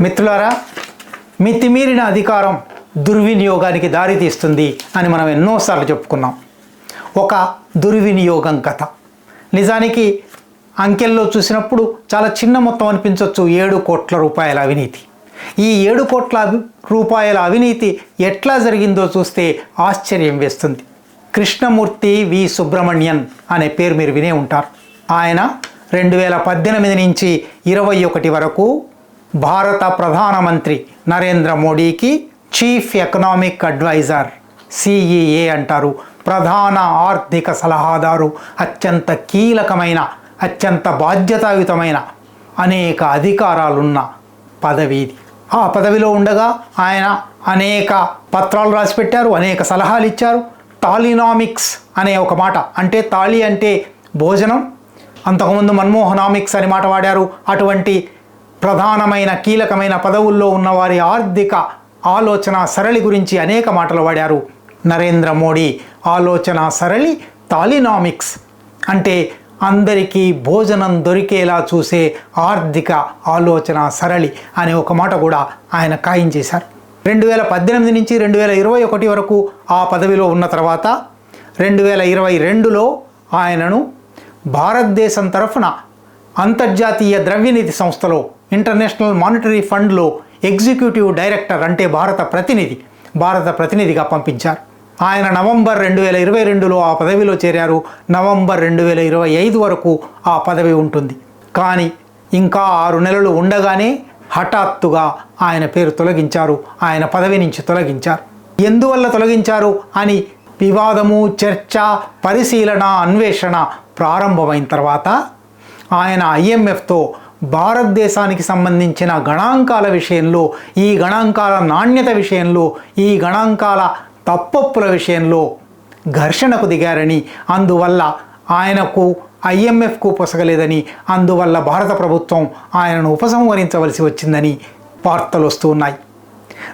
మిత్రులారా మితిమీరిన అధికారం దుర్వినియోగానికి దారితీస్తుంది అని మనం ఎన్నోసార్లు చెప్పుకున్నాం. ఒక దుర్వినియోగం కథ. నిజానికి అంకెల్లో చూసినప్పుడు చాలా చిన్న మొత్తం అనిపించవచ్చు ఏడు కోట్ల రూపాయల అవినీతి. ఈ ఏడు కోట్ల రూపాయల అవినీతి ఎట్లా జరిగిందో చూస్తే ఆశ్చర్యం వేస్తుంది. కృష్ణమూర్తి వి. సుబ్రహ్మణ్యన్ అనే పేరు మీరు వినే ఉంటారు. ఆయన రెండు వేల పద్దెనిమిది నుంచి ఇరవై ఒకటి వరకు భారత ప్రధానమంత్రి నరేంద్ర మోడీకి చీఫ్ ఎకనామిక్ అడ్వైజర్ సిఈఏ అంటారు. ప్రధాన ఆర్థిక సలహాదారు అత్యంత కీలకమైన అత్యంత బాధ్యతాయుతమైన అనేక అధికారాలున్న పదవి ఇది. ఆ పదవిలో ఉండగా ఆయన అనేక పత్రాలు రాసిపెట్టారు అనేక సలహాలు ఇచ్చారు. టాలినామిక్స్ అనే ఒక మాట అంటే తాళి అంటే భోజనం. అంతకుముందు మన్మోహనామిక్స్ అని మాట వాడారు. అటువంటి ప్రధానమైన కీలకమైన పదవుల్లో ఉన్న వారి ఆర్థిక ఆలోచన సరళి గురించి అనేక మాటలు వాడారు. నరేంద్ర మోడీ ఆలోచన సరళి తాలినామిక్స్ అంటే అందరికీ భోజనం దొరికేలా చూసే ఆర్థిక ఆలోచన సరళి అనే ఒక మాట కూడా ఆయన ఖాయం చేశారు. రెండు వేల పద్దెనిమిది నుంచి రెండు వేల ఇరవై ఒకటి వరకు ఆ పదవిలో ఉన్న తర్వాత రెండు వేల ఇరవై రెండులో ఆయనను భారతదేశం తరఫున అంతర్జాతీయ ద్రవ్యనిధి సంస్థలో ఇంటర్నేషనల్ మానిటరీ ఫండ్లో ఎగ్జిక్యూటివ్ డైరెక్టర్ అంటే భారత ప్రతినిధి భారత ప్రతినిధిగా పంపించారు. ఆయన నవంబర్ రెండు వేల ఇరవై రెండులో ఆ పదవిలో చేరారు. నవంబర్ రెండు వేల ఇరవై ఐదు వరకు ఆ పదవి ఉంటుంది. కానీ ఇంకా ఆరు నెలలు ఉండగానే హఠాత్తుగా ఆయన పేరు తొలగించారు. ఆయన పదవి నుంచి తొలగించారు. ఎందువల్ల తొలగించారు అని వివాదము చర్చ పరిశీలన అన్వేషణ ప్రారంభమైన తర్వాత ఆయన ఐఎంఎఫ్తో భారతదేశానికి సంబంధించిన గణాంకాల విషయంలో ఈ గణాంకాల నాణ్యత విషయంలో ఈ గణాంకాల తప్పొప్పుల విషయంలో ఘర్షణకు దిగారని అందువల్ల ఆయనకు ఐఎంఎఫ్కు పొసగలేదని అందువల్ల భారత ప్రభుత్వం ఆయనను ఉపసంహరించవలసి వచ్చిందని వార్తలు వస్తూ ఉన్నాయి.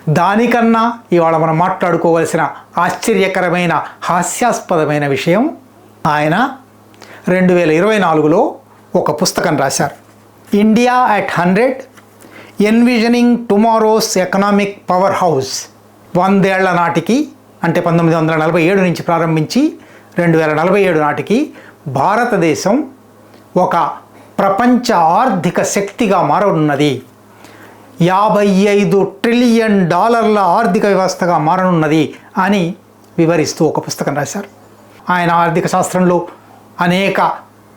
దానికన్నా ఇవాళ మనం మాట్లాడుకోవలసిన ఆశ్చర్యకరమైన హాస్యాస్పదమైన విషయం ఆయన రెండు వేల ఇరవై నాలుగులో ఒక పుస్తకం రాశారు. India at hundred envisioning tomorrow's economic power house వందేళ్ళ నాటికి అంటే పంతొమ్మిది వందల నలభై ఏడు నుంచి ప్రారంభించి రెండు వేల నలభై ఏడు నాటికి భారతదేశం ఒక ప్రపంచ ఆర్థిక శక్తిగా మారనున్నది. యాభై ఐదు ట్రిలియన్ డాలర్ల ఆర్థిక వ్యవస్థగా మారనున్నది అని వివరిస్తూ ఒక పుస్తకం రాశారు. ఆయన ఆర్థిక శాస్త్రంలో అనేక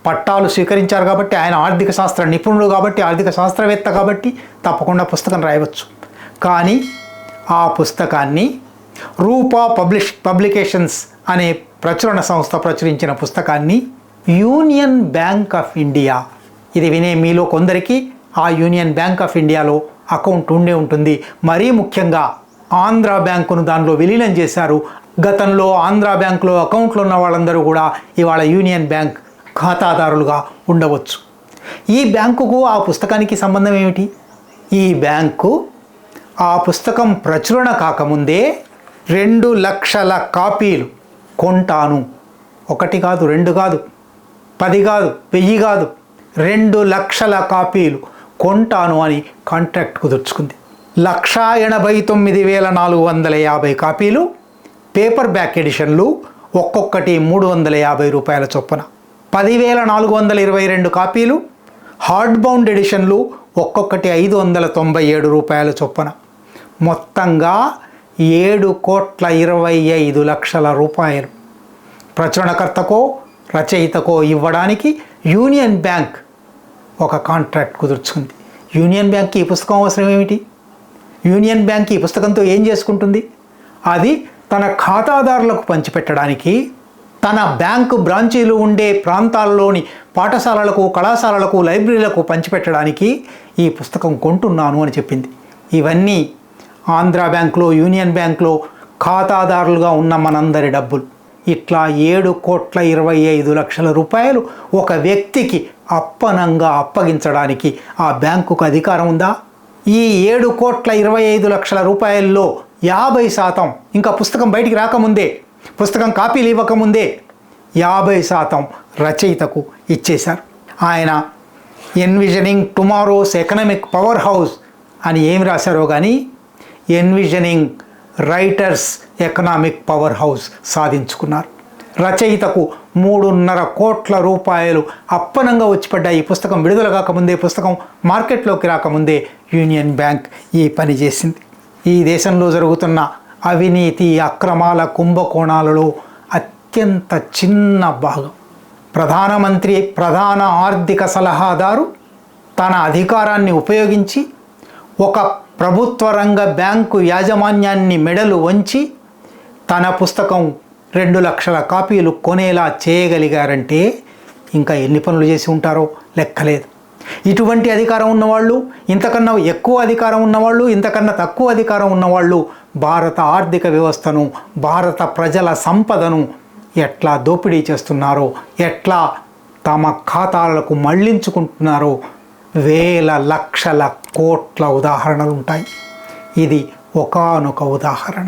పట్టాలు స్వీకరించారు కాబట్టి ఆయన ఆర్థిక శాస్త్ర నిపుణుడు కాబట్టి ఆర్థిక శాస్త్రవేత్త కాబట్టి తప్పకుండా పుస్తకం రాయవచ్చు. కానీ ఆ పుస్తకాన్ని రూపా పబ్లిష్ పబ్లికేషన్స్ అనే ప్రచురణ సంస్థ ప్రచురించిన పుస్తకాన్ని యూనియన్ బ్యాంక్ ఆఫ్ ఇండియా ఇది వినే మీలో కొందరికి ఆ యూనియన్ బ్యాంక్ ఆఫ్ ఇండియాలో అకౌంట్ ఉండే ఉంటుంది. మరీ ముఖ్యంగా ఆంధ్ర బ్యాంకును దానిలో విలీనం చేశారు. గతంలో ఆంధ్ర బ్యాంకులో అకౌంట్లు ఉన్న వాళ్ళందరూ కూడా ఇవాళ యూనియన్ బ్యాంక్ ఖాతాదారులుగా ఉండవచ్చు. ఈ బ్యాంకుకు ఆ పుస్తకానికి సంబంధం ఏమిటి? ఈ బ్యాంకు ఆ పుస్తకం ప్రచురణ కాకముందే రెండు లక్షల కాపీలు కొంటాను. ఒకటి కాదు రెండు కాదు పది కాదు వెయ్యి కాదు రెండు లక్షల కాపీలు కొంటాను అని కాంట్రాక్ట్ కుదుర్చుకుంది. లక్షా ఎనభై తొమ్మిది వేల నాలుగు వందల యాభై కాపీలు పేపర్ బ్యాక్ ఎడిషన్లు ఒక్కొక్కటి మూడు వందల యాభై రూపాయల చొప్పున. పదివేల నాలుగు వందల ఇరవై రెండు కాపీలు హార్డ్ బౌండ్ ఎడిషన్లు ఒక్కొక్కటి ఐదు వందల తొంభై ఏడు రూపాయల చొప్పున. మొత్తంగా ఏడు కోట్ల ఇరవై ఐదు లక్షల రూపాయలు. ప్రచురణకర్తకో రచయితకో ఇవ్వడానికి యూనియన్ బ్యాంక్ ఒక కాంట్రాక్ట్ కుదుర్చుకుంది. యూనియన్ బ్యాంక్కి ఈ పుస్తకం అవసరం ఏమిటి? యూనియన్ బ్యాంక్ ఈ పుస్తకంతో ఏం చేసుకుంటుంది? అది తన ఖాతాదారులకు పంచిపెట్టడానికి తన బ్యాంకు బ్రాంచీలు ఉండే ప్రాంతాల్లోని పాఠశాలలకు కళాశాలలకు లైబ్రరీలకు పంచిపెట్టడానికి ఈ పుస్తకం కొంటున్నాను అని చెప్పింది. ఇవన్నీ ఆంధ్ర బ్యాంకులో యూనియన్ బ్యాంకులో ఖాతాదారులుగా ఉన్న మనందరి డబ్బులు. ఇట్లా ఏడు కోట్ల ఇరవై ఐదు లక్షల రూపాయలు ఒక వ్యక్తికి అప్పనంగా అప్పగించడానికి ఆ బ్యాంకుకు అధికారం ఉందా? ఈ ఏడు కోట్ల ఇరవై ఐదు లక్షల రూపాయల్లో యాభై శాతం ఇంకా పుస్తకం బయటికి రాకముందే పుస్తకం కాపీలు ఇవ్వకముందే యాభై శాతం రచయితకు ఇచ్చేశారు. ఆయన envisioning tomorrow's economic power house అని ఏమి రాశారో కానీ envisioning writers economic power house సాధించుకున్నారు. రచయితకు మూడున్నర కోట్ల రూపాయలు అప్పనంగా వచ్చిపడ్డాయి ఈ పుస్తకం విడుదల కాకముందే పుస్తకం మార్కెట్లోకి రాకముందే యూనియన్ బ్యాంక్ ఈ పని చేసింది. ఈ దేశంలో జరుగుతున్న అవినీతి అక్రమాల కుంభకోణాలలో అత్యంత చిన్న భాగం. ప్రధానమంత్రి ప్రధాన ఆర్థిక సలహాదారు తన అధికారాన్ని ఉపయోగించి ఒక ప్రభుత్వ రంగ బ్యాంకు యాజమాన్యాన్ని మెడలు వంచి తన పుస్తకం రెండు లక్షల కాపీలు కొనేలా చేయగలిగారంటే ఇంకా ఎన్ని పనులు చేసి ఉంటారో లెక్కలేదు. ఇటువంటి అధికారం ఉన్నవాళ్ళు ఇంతకన్నా ఎక్కువ అధికారం ఉన్నవాళ్ళు ఇంతకన్నా తక్కువ అధికారం ఉన్నవాళ్ళు భారత ఆర్థిక వ్యవస్థను భారత ప్రజల సంపదను ఎట్లా దోపిడీ చేస్తున్నారో ఎట్లా తమ ఖాతాలకు మళ్ళించుకుంటున్నారో వేల లక్షల కోట్ల ఉదాహరణలు ఉంటాయి. ఇది ఒకానొక ఉదాహరణ.